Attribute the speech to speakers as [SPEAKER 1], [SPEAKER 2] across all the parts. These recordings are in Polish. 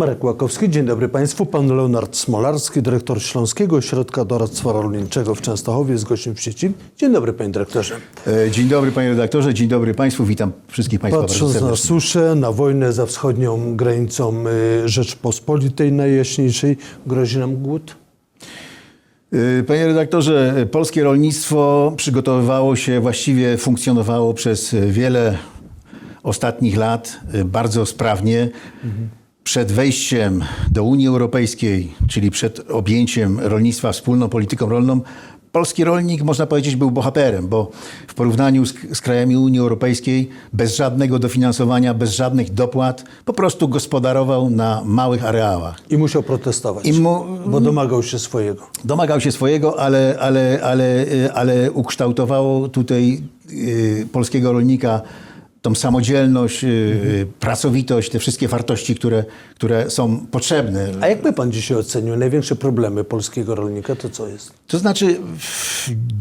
[SPEAKER 1] Marek Łakowski, dzień dobry Państwu. Pan Leonard Smolarski, dyrektor Śląskiego Ośrodka Doradztwa Rolniczego w Częstochowie jest gościem w sieci. Dzień dobry Panie Dyrektorze.
[SPEAKER 2] E, Dzień dobry panie redaktorze, dzień dobry państwu, witam wszystkich państwa
[SPEAKER 1] Patrząc na suszę, na wojnę za wschodnią granicą y, Rzeczpospolitej Najjaśniejszej, grozi nam głód?
[SPEAKER 2] E, Panie redaktorze, e, polskie rolnictwo przygotowywało się, właściwie funkcjonowało przez e, wiele ostatnich lat e, bardzo sprawnie. Przed wejściem do Unii Europejskiej, czyli przed objęciem rolnictwa wspólną polityką rolną, polski rolnik, można powiedzieć, był bohaterem, bo w porównaniu z, z krajami Unii Europejskiej, bez żadnego dofinansowania, bez żadnych dopłat, po prostu gospodarował na małych areałach.
[SPEAKER 1] I musiał protestować,
[SPEAKER 2] I mu-
[SPEAKER 1] bo domagał się swojego.
[SPEAKER 2] Domagał się swojego, ale, ale, ale, y, ale ukształtowało tutaj y, polskiego rolnika tą samodzielność, y, pracowitość, te wszystkie wartości, które, które są potrzebne.
[SPEAKER 1] A jakby Pan dzisiaj ocenił największe problemy polskiego rolnika, to co jest?
[SPEAKER 2] To znaczy,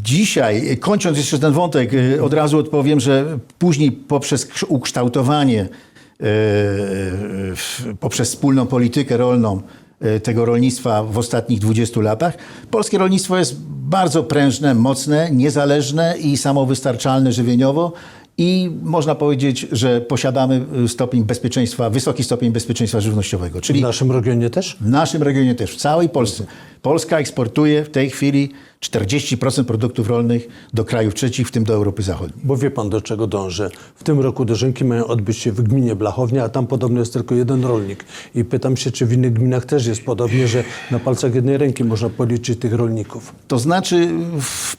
[SPEAKER 2] dzisiaj, kończąc jeszcze ten wątek, y, od razu odpowiem, że później poprzez ukształtowanie, poprzez wspólną politykę rolną tego rolnictwa w ostatnich 20 latach, polskie rolnictwo jest bardzo prężne, mocne, niezależne i samowystarczalne żywieniowo. I można powiedzieć, że posiadamy y, stopień bezpieczeństwa, wysoki stopień bezpieczeństwa żywnościowego. Czyli
[SPEAKER 1] W naszym regionie też?
[SPEAKER 2] w naszym regionie też, w całej Polsce. Polska eksportuje w tej chwili 40% produktów rolnych do krajów trzecich, w tym do Europy Zachodniej.
[SPEAKER 1] Bo wie pan do czego dążę. W tym roku dożynki mają odbyć się w gminie Blachownia, a tam podobno jest tylko jeden rolnik. I pytam się, czy w innych gminach też jest podobnie, że na palcach jednej ręki można policzyć tych rolników.
[SPEAKER 2] To znaczy,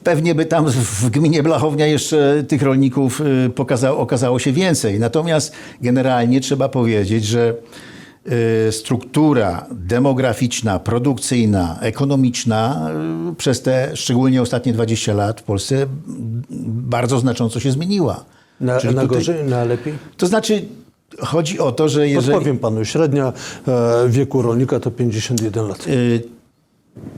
[SPEAKER 2] pewnie by tam w gminie Blachownia jeszcze tych rolników y, pokazało, okazało się więcej. Natomiast generalnie trzeba powiedzieć, że struktura demograficzna, produkcyjna, ekonomiczna y, przez te szczególnie ostatnie 20 lat w Polsce bardzo znacząco się zmieniła.
[SPEAKER 1] Na,
[SPEAKER 2] Czyli
[SPEAKER 1] na
[SPEAKER 2] tutaj-
[SPEAKER 1] gorzej, na lepiej?
[SPEAKER 2] To znaczy, chodzi o to, że jeżeli...
[SPEAKER 1] Podpowiem panu, średnia e, wieku rolnika to 51 lat.
[SPEAKER 2] Y,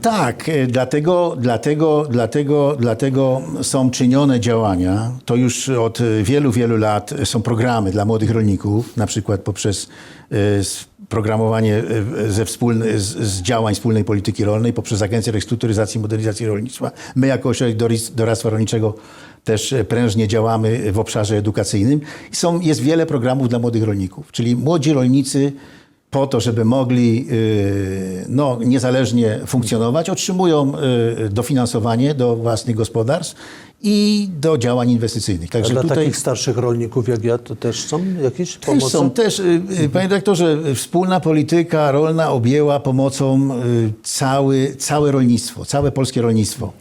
[SPEAKER 2] Tak, y, dlatego, dlatego, dlatego, dlatego są czynione działania. To już od y, wielu, wielu lat są programy dla młodych rolników, na przykład poprzez y, s- programowanie y, ze wspólny, z, z działań wspólnej polityki rolnej, poprzez Agencję Restrukturyzacji i Modernizacji Rolnictwa. My jako Ośrodek Doradztwa Rolniczego też y, prężnie działamy w obszarze edukacyjnym. Są, jest wiele programów dla młodych rolników, czyli młodzi rolnicy po to, żeby mogli no, niezależnie funkcjonować, otrzymują dofinansowanie do własnych gospodarstw i do działań inwestycyjnych.
[SPEAKER 1] A
[SPEAKER 2] Także
[SPEAKER 1] dla
[SPEAKER 2] tutaj
[SPEAKER 1] takich starszych rolników jak ja, to też są jakieś
[SPEAKER 2] też
[SPEAKER 1] pomocy?
[SPEAKER 2] są też, y, panie dyrektorze, wspólna polityka rolna objęła pomocą y, cały, całe rolnictwo, całe polskie rolnictwo.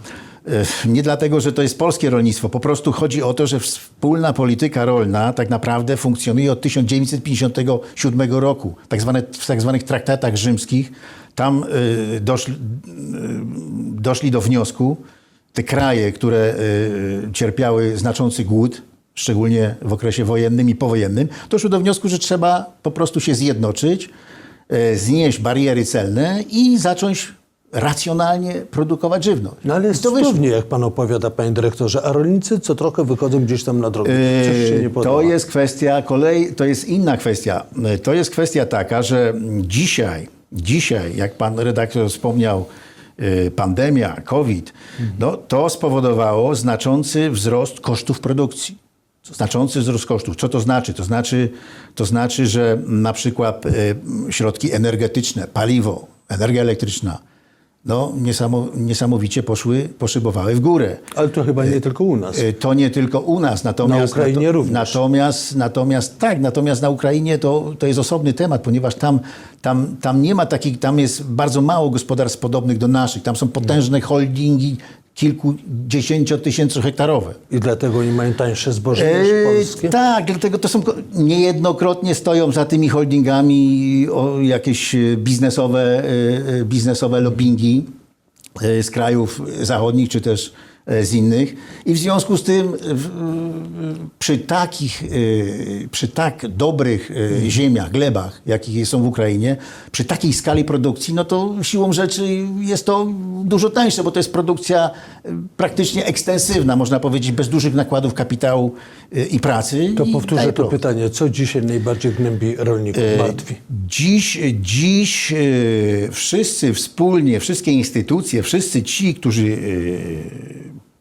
[SPEAKER 2] Nie dlatego, że to jest polskie rolnictwo, po prostu chodzi o to, że wspólna polityka rolna tak naprawdę funkcjonuje od 1957 roku, tak zwane, w tak zwanych traktatach rzymskich. Tam doszli, doszli do wniosku, te kraje, które y, cierpiały znaczący głód, szczególnie w okresie wojennym i powojennym, doszły do wniosku, że trzeba po prostu się zjednoczyć, y, znieść bariery celne i zacząć racjonalnie produkować żywność.
[SPEAKER 1] No ale jest cudownie, jak pan opowiada, panie dyrektorze, a rolnicy co trochę wychodzą gdzieś tam na drogę.
[SPEAKER 2] Yy. To jest kwestia kolej, to jest inna kwestia. To jest kwestia taka, że dzisiaj, dzisiaj, jak pan redaktor wspomniał, pandemia, COVID, no, to spowodowało znaczący wzrost kosztów produkcji. Znaczący wzrost kosztów. Co to znaczy? To znaczy, to znaczy że na przykład yy, środki energetyczne, paliwo, energia elektryczna, no, niesamo, niesamowicie poszły, poszybowały w górę.
[SPEAKER 1] Ale to chyba nie tylko u nas.
[SPEAKER 2] Y, To nie tylko u nas, natomiast...
[SPEAKER 1] Na Ukrainie również.
[SPEAKER 2] Natomiast, natomiast tak, natomiast na Ukrainie to, to jest osobny temat, ponieważ tam, tam, tam nie ma takich, tam jest bardzo mało gospodarstw podobnych do naszych. Tam są potężne holdingi kilkudziesięciotysięclohektarowe.
[SPEAKER 1] I dlatego oni mają tańsze zboże niż
[SPEAKER 2] Eee,
[SPEAKER 1] polskie.
[SPEAKER 2] tak, dlatego to są niejednokrotnie stoją za tymi holdingami jakieś e, biznesowe, e, e, biznesowe lobbyingi z krajów zachodnich czy też z innych. I w związku z tym przy takich, e, przy tak dobrych e, ziemiach, glebach, jakich są w Ukrainie, przy takiej skali produkcji, no to siłą rzeczy jest to dużo tańsze, bo to jest produkcja e, praktycznie ekstensywna, można powiedzieć, bez dużych nakładów kapitału e, i pracy.
[SPEAKER 1] To
[SPEAKER 2] I
[SPEAKER 1] powtórzę to pytanie, co dzisiaj najbardziej gnębi rolników, martwi?
[SPEAKER 2] Dziś, dziś e, wszyscy wspólnie, wszystkie instytucje, wszyscy ci, którzy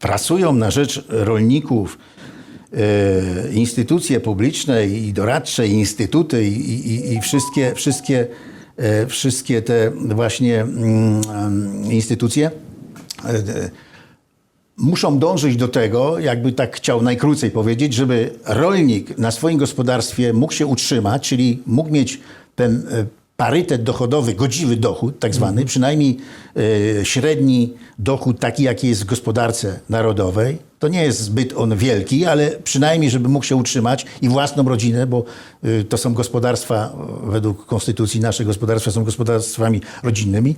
[SPEAKER 2] pracują na rzecz rolników, e, instytucje publiczne i doradcze, i instytuty i, i, i wszystkie, wszystkie, e, wszystkie te właśnie mm, instytucje e, muszą dążyć do tego, jakby tak chciał najkrócej powiedzieć, żeby rolnik na swoim gospodarstwie mógł się utrzymać, czyli mógł mieć ten parytet dochodowy, godziwy dochód, tak zwany, przynajmniej e, średni dochód taki, jaki jest w gospodarce narodowej. To nie jest zbyt on wielki, ale przynajmniej, żeby mógł się utrzymać i własną rodzinę, bo e, to są gospodarstwa, e, według konstytucji nasze gospodarstwa są gospodarstwami rodzinnymi.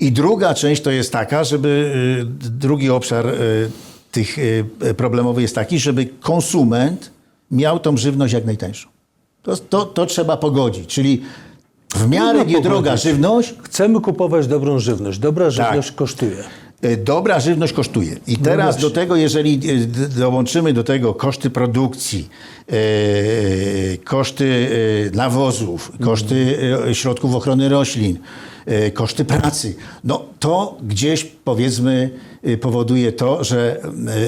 [SPEAKER 2] I druga część to jest taka, żeby drugi obszar tych problemowy jest taki, żeby konsument miał tą żywność jak najtańszą. To, to, to trzeba pogodzić, czyli w miarę niedroga żywność,
[SPEAKER 1] Chcemy kupować dobrą żywność. Dobra żywność kosztuje.
[SPEAKER 2] e, dobra żywność kosztuje. I teraz
[SPEAKER 1] właśnie.
[SPEAKER 2] do tego, jeżeli e, dołączymy do tego koszty produkcji, e, koszty nawozów, koszty e, środków ochrony roślin, koszty pracy, no to gdzieś powiedzmy powoduje to, że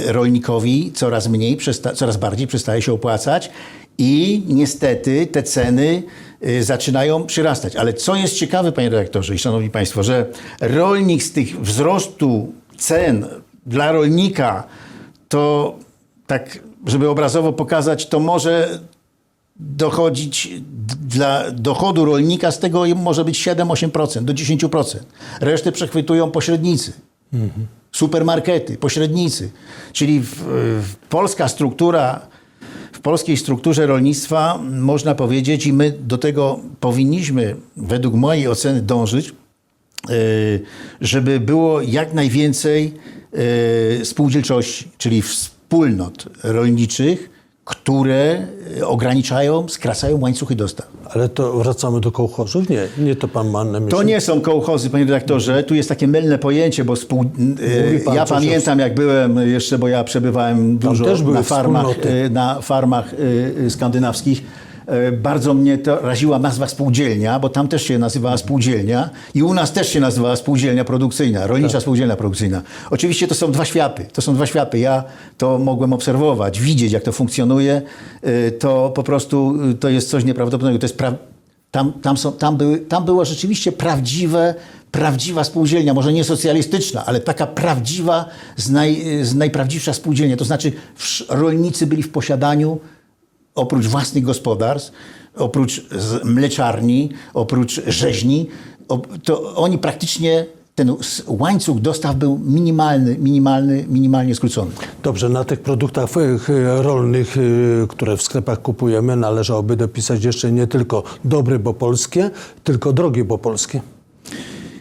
[SPEAKER 2] rolnikowi coraz mniej, coraz bardziej przestaje się opłacać i niestety te ceny y, zaczynają przyrastać. Ale co jest ciekawe, panie redaktorze i szanowni państwo, że rolnik z tych wzrostu cen dla rolnika, to tak, żeby obrazowo pokazać, to może dochodzić dla dochodu rolnika z tego może być 7-8%, do 10%. Resztę przechwytują pośrednicy. Supermarkety, pośrednicy. Czyli w, w polska struktura, w polskiej strukturze rolnictwa można powiedzieć i my do tego powinniśmy według mojej oceny dążyć, y, żeby było jak najwięcej y, spółdzielczości, czyli wspólnot rolniczych, które y, ograniczają, skracają łańcuchy dostaw.
[SPEAKER 1] Ale to wracamy do kołchozów? Nie, nie to pan ma na myśli.
[SPEAKER 2] To nie są kołchozy, panie redaktorze. Tu jest takie mylne pojęcie, bo spół...
[SPEAKER 1] Mówi pan
[SPEAKER 2] ja pamiętam, jak byłem jeszcze, bo ja przebywałem dużo na farmach,
[SPEAKER 1] wspólnoty.
[SPEAKER 2] e, na farmach e, skandynawskich. E, Bardzo mnie to raziła nazwa spółdzielnia, bo tam też się nazywała spółdzielnia i u nas też się nazywała spółdzielnia produkcyjna, rolnicza
[SPEAKER 1] Tak.
[SPEAKER 2] spółdzielnia produkcyjna. Oczywiście to są dwa światy, to są dwa światy. Ja to mogłem obserwować, widzieć jak to funkcjonuje. E, To po prostu e, to jest coś nieprawdopodobnego. To jest pra... Tam, tam, są, tam, były, tam była rzeczywiście prawdziwe, prawdziwa spółdzielnia, może nie socjalistyczna, ale taka prawdziwa, z, naj, z najprawdziwsza spółdzielnia. To znaczy rolnicy byli w posiadaniu oprócz własnych gospodarstw, oprócz mleczarni, oprócz rzeźni, to oni praktycznie ten łańcuch dostaw był minimalny, minimalny, minimalnie skrócony.
[SPEAKER 1] Dobrze, na tych produktach e, rolnych, e, które w sklepach kupujemy, należałoby dopisać jeszcze nie tylko dobre, bo polskie, tylko drogie, bo polskie.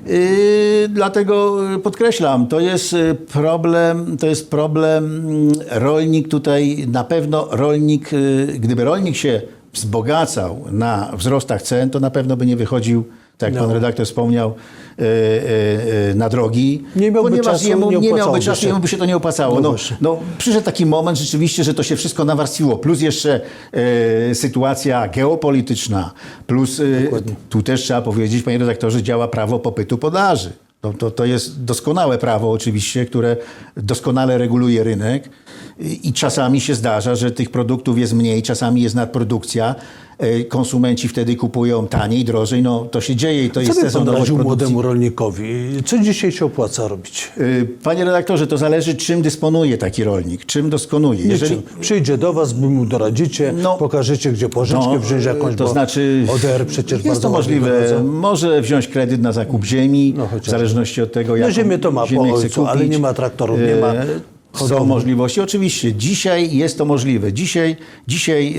[SPEAKER 2] Yy, dlatego yy, podkreślam, to jest yy, problem, to jest problem, mm, rolnik tutaj, na pewno rolnik, gdyby rolnik się wzbogacał na wzrostach cen, to na pewno by nie wychodził, tak jak
[SPEAKER 1] No.
[SPEAKER 2] pan redaktor wspomniał, yy, yy, yy, na drogi,
[SPEAKER 1] Nie miałby
[SPEAKER 2] ponieważ
[SPEAKER 1] czasu,
[SPEAKER 2] jemu
[SPEAKER 1] nie
[SPEAKER 2] nie miałby czasu,
[SPEAKER 1] się.
[SPEAKER 2] jemu by się to nie opłacało.
[SPEAKER 1] No
[SPEAKER 2] No, no, przyszedł taki moment rzeczywiście, że to się wszystko nawarstwiło. Plus jeszcze sytuacja geopolityczna, plus tu też trzeba powiedzieć, panie redaktorze, działa prawo popytu podaży. To, to, to jest doskonałe prawo oczywiście, które doskonale reguluje rynek i czasami się zdarza, że tych produktów jest mniej, czasami jest nadprodukcja. E, Konsumenci wtedy kupują taniej, drożej. No to się dzieje i to
[SPEAKER 1] Co
[SPEAKER 2] jest
[SPEAKER 1] by pan
[SPEAKER 2] sezonowość
[SPEAKER 1] radził
[SPEAKER 2] produkcji.
[SPEAKER 1] młodemu rolnikowi? Co dzisiaj się opłaca robić?
[SPEAKER 2] Y, Panie redaktorze, to zależy czym dysponuje taki rolnik, czym doskonuje.
[SPEAKER 1] Jeżeli... Przyjdzie do was, wy mu doradzicie,
[SPEAKER 2] No.
[SPEAKER 1] pokażecie, gdzie pożyczkę wziąć jakąś,
[SPEAKER 2] to znaczy
[SPEAKER 1] ODR przecież
[SPEAKER 2] jest to możliwe. Może wziąć kredyt na zakup ziemi,
[SPEAKER 1] No,
[SPEAKER 2] w zależności od tego,
[SPEAKER 1] No
[SPEAKER 2] jaką
[SPEAKER 1] ziemię to ma po
[SPEAKER 2] ziemię chce
[SPEAKER 1] ojcu, ale nie ma traktorów, nie ma
[SPEAKER 2] E, Są możliwości, oczywiście. Dzisiaj jest to możliwe. Dzisiaj, dzisiaj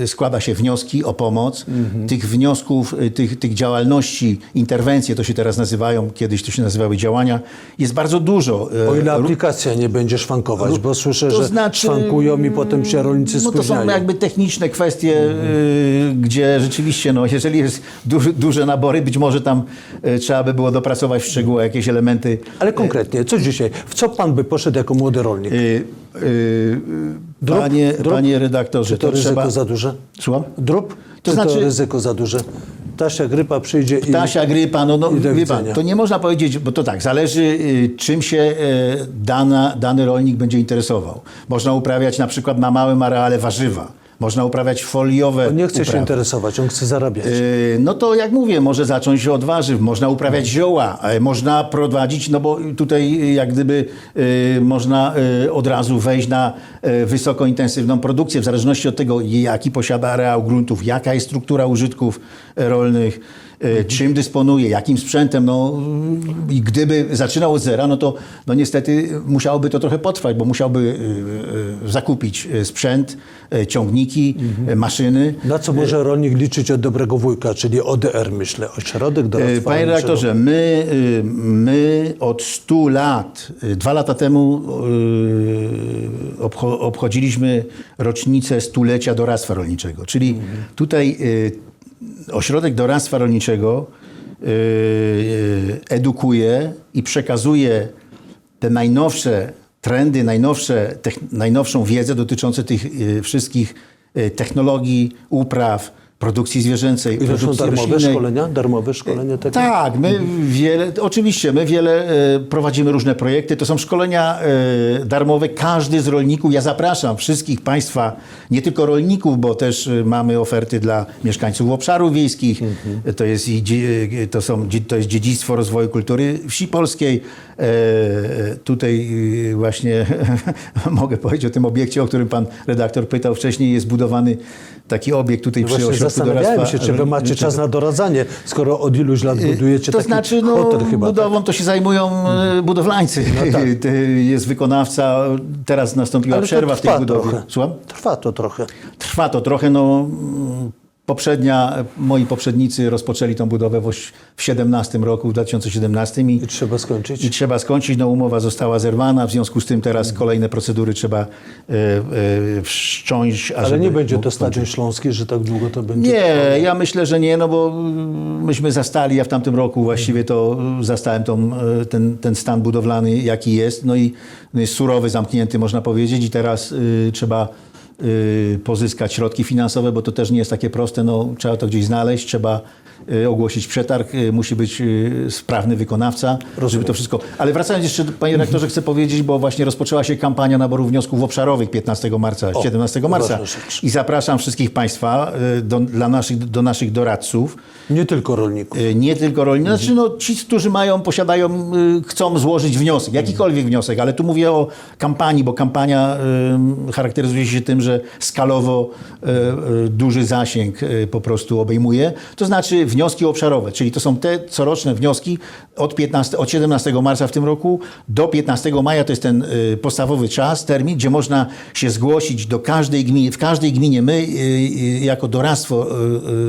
[SPEAKER 2] yy, składa się wnioski o pomoc.
[SPEAKER 1] Mhm.
[SPEAKER 2] Tych wniosków, y, tych, tych działalności, interwencje to się teraz nazywają, kiedyś to się nazywały działania, jest bardzo dużo. Yy,
[SPEAKER 1] O ile aplikacja nie będzie szwankować, bo słyszę,
[SPEAKER 2] to
[SPEAKER 1] że
[SPEAKER 2] znaczy,
[SPEAKER 1] szwankują i potem się rolnicy
[SPEAKER 2] No to są
[SPEAKER 1] spóźniają.
[SPEAKER 2] jakby techniczne kwestie, y, gdzie rzeczywiście, no, jeżeli jest duży, duże nabory, być może tam y, trzeba by było dopracować w szczegóły jakieś elementy.
[SPEAKER 1] Ale konkretnie, co dzisiaj? W co pan by poszedł jako młody rolnik?
[SPEAKER 2] Y, y, y,
[SPEAKER 1] Drób?
[SPEAKER 2] panie,
[SPEAKER 1] Drób?
[SPEAKER 2] panie redaktorze,
[SPEAKER 1] Czy to,
[SPEAKER 2] to,
[SPEAKER 1] ryzyko
[SPEAKER 2] trzeba...
[SPEAKER 1] za duże?
[SPEAKER 2] Słucham?
[SPEAKER 1] Drób?
[SPEAKER 2] To
[SPEAKER 1] Czy
[SPEAKER 2] znaczy-
[SPEAKER 1] to ryzyko za duże? Ptasia grypa przyjdzie i...
[SPEAKER 2] Ptasia grypa, no, no wie pan, to nie można powiedzieć, bo to tak, zależy y, czym się y, dana, dany rolnik będzie interesował. Można uprawiać na przykład na małym areale warzywa, można uprawiać foliowe
[SPEAKER 1] On nie chce się
[SPEAKER 2] uprawy.
[SPEAKER 1] interesować, on chce zarabiać.
[SPEAKER 2] Yy, No to jak mówię, może zacząć od warzyw, można uprawiać zioła, e, można prowadzić, no bo tutaj y, jak gdyby y, można y, od razu wejść na wysokointensywną produkcję, w zależności od tego, jaki posiada areał gruntów, jaka jest struktura użytków e, rolnych, y, czym dysponuje, jakim sprzętem. No, I gdyby zaczynał od zera, no to no niestety musiałoby to trochę potrwać, bo musiałby y, y, zakupić sprzęt, ciągniki, y, maszyny.
[SPEAKER 1] Na co może rolnik liczyć od dobrego wujka, czyli ODR, myślę, ośrodek
[SPEAKER 2] E,
[SPEAKER 1] doradztwa
[SPEAKER 2] Panie redaktorze, my, my od 100 lat, dwa lata temu obcho- obchodziliśmy rocznicę stulecia doradztwa rolniczego. Czyli tutaj y, ośrodek doradztwa rolniczego y, y, edukuje i przekazuje te najnowsze trendy, najnowsze, najnowszą wiedzę dotyczącą tych y, wszystkich technologii, upraw, produkcji zwierzęcej,
[SPEAKER 1] I to są
[SPEAKER 2] produkcji
[SPEAKER 1] darmowe
[SPEAKER 2] roślinnej.
[SPEAKER 1] szkolenia? Darmowe szkolenia takie?
[SPEAKER 2] Tak, my wiele, oczywiście, my wiele e, prowadzimy różne projekty. To są szkolenia e, darmowe. Każdy z rolników, ja zapraszam wszystkich Państwa, nie tylko rolników, bo też e, mamy oferty dla mieszkańców obszarów wiejskich.
[SPEAKER 1] Mhm.
[SPEAKER 2] To, jest, to, są, to jest dziedzictwo rozwoju kultury wsi polskiej. Tutaj właśnie mogę powiedzieć o tym obiekcie, o którym Pan redaktor pytał wcześniej. Jest budowany taki obiekt tutaj przy
[SPEAKER 1] Właśnie
[SPEAKER 2] ośrodku
[SPEAKER 1] zastanawiałem się, czy wy macie czas na doradzanie, skoro od iluś lat budujecie
[SPEAKER 2] To
[SPEAKER 1] taki
[SPEAKER 2] znaczy, no,
[SPEAKER 1] hotel chyba. tak?
[SPEAKER 2] budową to się zajmują e, budowlańcy.
[SPEAKER 1] No tak.
[SPEAKER 2] Jest wykonawca, teraz nastąpiła
[SPEAKER 1] Ale
[SPEAKER 2] przerwa w tej budowie.
[SPEAKER 1] trochę.
[SPEAKER 2] Słucham?
[SPEAKER 1] Trwa to trochę.
[SPEAKER 2] Trwa to trochę, no poprzednia, moi poprzednicy rozpoczęli tą budowę w oś- w 17 roku, w 2017 i,
[SPEAKER 1] I trzeba skończyć.
[SPEAKER 2] i trzeba skończyć. No, umowa została zerwana, w związku z tym teraz kolejne procedury trzeba e, e, wszcząć.
[SPEAKER 1] Ale nie będzie to Stadion Śląski, że tak długo to będzie.
[SPEAKER 2] nie, ja myślę, że nie, no bo mm, myśmy zastali, ja w tamtym roku właściwie to y, zastałem tą, y, ten, ten stan budowlany, jaki jest, no i no jest surowy, zamknięty, można powiedzieć, i teraz y, trzeba y, pozyskać środki finansowe, bo to też nie jest takie proste, no trzeba to gdzieś znaleźć, trzeba y, ogłosić przetarg, y, musi być y, sprawny wykonawca, żeby to wszystko... Ale wracając jeszcze, panie rektorze, chcę powiedzieć, bo właśnie rozpoczęła się kampania naboru wniosków obszarowych 15 marca, 17 marca. i zapraszam wszystkich Państwa y, do, dla naszych, do naszych doradców,
[SPEAKER 1] Nie tylko rolników.
[SPEAKER 2] y, nie tylko rolników, znaczy no, ci, którzy mają, posiadają, y, chcą złożyć wniosek, jakikolwiek wniosek, ale tu mówię o kampanii, bo kampania y, charakteryzuje się tym, że skalowo y, y, duży zasięg y, po prostu obejmuje, to znaczy wnioski obszarowe, czyli to są te coroczne wnioski od, 15, od 17 marca w tym roku do 15 maja, to jest ten podstawowy czas, termin, gdzie można się zgłosić do każdej gminy, w każdej gminie. My jako doradztwo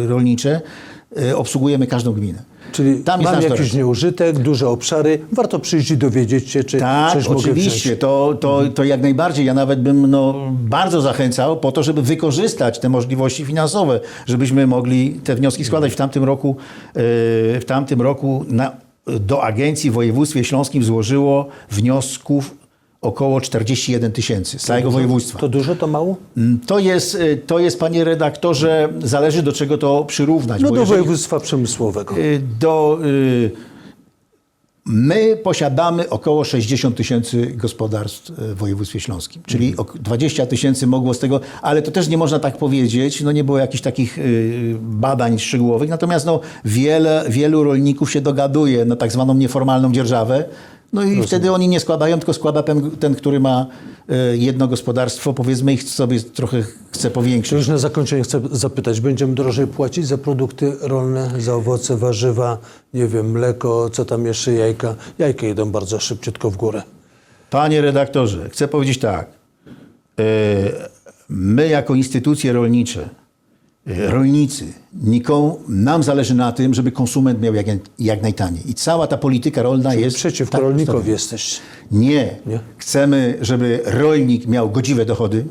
[SPEAKER 2] rolnicze obsługujemy każdą gminę.
[SPEAKER 1] Czyli
[SPEAKER 2] Tam
[SPEAKER 1] mam jakiś
[SPEAKER 2] doradztwo.
[SPEAKER 1] nieużytek, duże obszary, warto przyjść i dowiedzieć się, czy
[SPEAKER 2] Tak,
[SPEAKER 1] coś mogę
[SPEAKER 2] oczywiście, to, to, to jak najbardziej. Ja nawet bym no, bardzo zachęcał po to, żeby wykorzystać te możliwości finansowe, żebyśmy mogli te wnioski składać. W tamtym roku, yy, w tamtym roku na, do agencji w województwie śląskim złożyło wniosków około 41 tysięcy z całego województwa.
[SPEAKER 1] To dużo, to mało?
[SPEAKER 2] Mm, To jest, y, to jest, panie redaktorze, zależy do czego to przyrównać.
[SPEAKER 1] No do
[SPEAKER 2] jeżeli-
[SPEAKER 1] województwa przemysłowego.
[SPEAKER 2] Y, do. y, My posiadamy około 60 tysięcy gospodarstw w województwie śląskim, czyli
[SPEAKER 1] Mhm.
[SPEAKER 2] ok- 20 tysięcy mogło z tego, ale to też nie można tak powiedzieć, no nie było jakichś takich badań szczegółowych, natomiast no wiele, wielu rolników się dogaduje na tak zwaną nieformalną dzierżawę, no i wtedy oni nie składają, tylko składa ten, ten który ma y, jedno gospodarstwo, powiedzmy, i sobie trochę chce powiększyć.
[SPEAKER 1] Już na zakończenie chcę zapytać, będziemy drożej płacić za produkty rolne, za owoce, warzywa, nie wiem, mleko, co tam jeszcze, jajka? Jajka idą bardzo szybciutko w górę.
[SPEAKER 2] Panie redaktorze, chcę powiedzieć tak. E, My jako instytucje rolnicze, e, rolnicy, nikomu, nam zależy na tym, żeby konsument miał jak, jak najtaniej. I cała ta polityka rolna jest...
[SPEAKER 1] Przeciwko
[SPEAKER 2] tak
[SPEAKER 1] rolnikowi jesteście.
[SPEAKER 2] Nie.
[SPEAKER 1] Nie?
[SPEAKER 2] Chcemy, żeby rolnik miał godziwe dochody,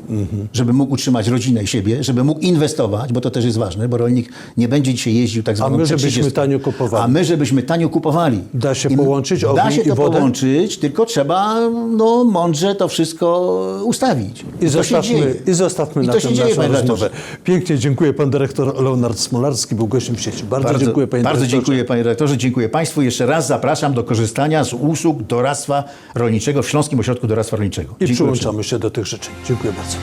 [SPEAKER 2] żeby mógł utrzymać rodzinę i siebie, żeby mógł inwestować, bo to też jest ważne, bo rolnik nie będzie dzisiaj jeździł tak zwaną
[SPEAKER 1] my, żebyśmy
[SPEAKER 2] C30.
[SPEAKER 1] tanio kupowali.
[SPEAKER 2] A my, żebyśmy tanio kupowali.
[SPEAKER 1] Da się
[SPEAKER 2] I
[SPEAKER 1] połączyć
[SPEAKER 2] Da
[SPEAKER 1] ogień
[SPEAKER 2] się
[SPEAKER 1] i
[SPEAKER 2] to połączyć, tylko trzeba no, mądrze to wszystko ustawić.
[SPEAKER 1] I
[SPEAKER 2] się
[SPEAKER 1] zostawmy. I zostawmy
[SPEAKER 2] I
[SPEAKER 1] na
[SPEAKER 2] to
[SPEAKER 1] tym
[SPEAKER 2] się
[SPEAKER 1] naszą rozmowę. Pięknie dziękuję. Pan dyrektor Leonard Smolarski był gościem w sieci. Bardzo,
[SPEAKER 2] Bardzo,
[SPEAKER 1] dziękuję panie
[SPEAKER 2] bardzo
[SPEAKER 1] dyrektorze.
[SPEAKER 2] dziękuję panie redaktorze, dziękuję państwu. Jeszcze raz zapraszam do korzystania z usług doradztwa rolniczego w Śląskim Ośrodku Doradztwa Rolniczego.
[SPEAKER 1] I
[SPEAKER 2] Dziękuję
[SPEAKER 1] przyłączamy się do tych życzeń. Dziękuję bardzo.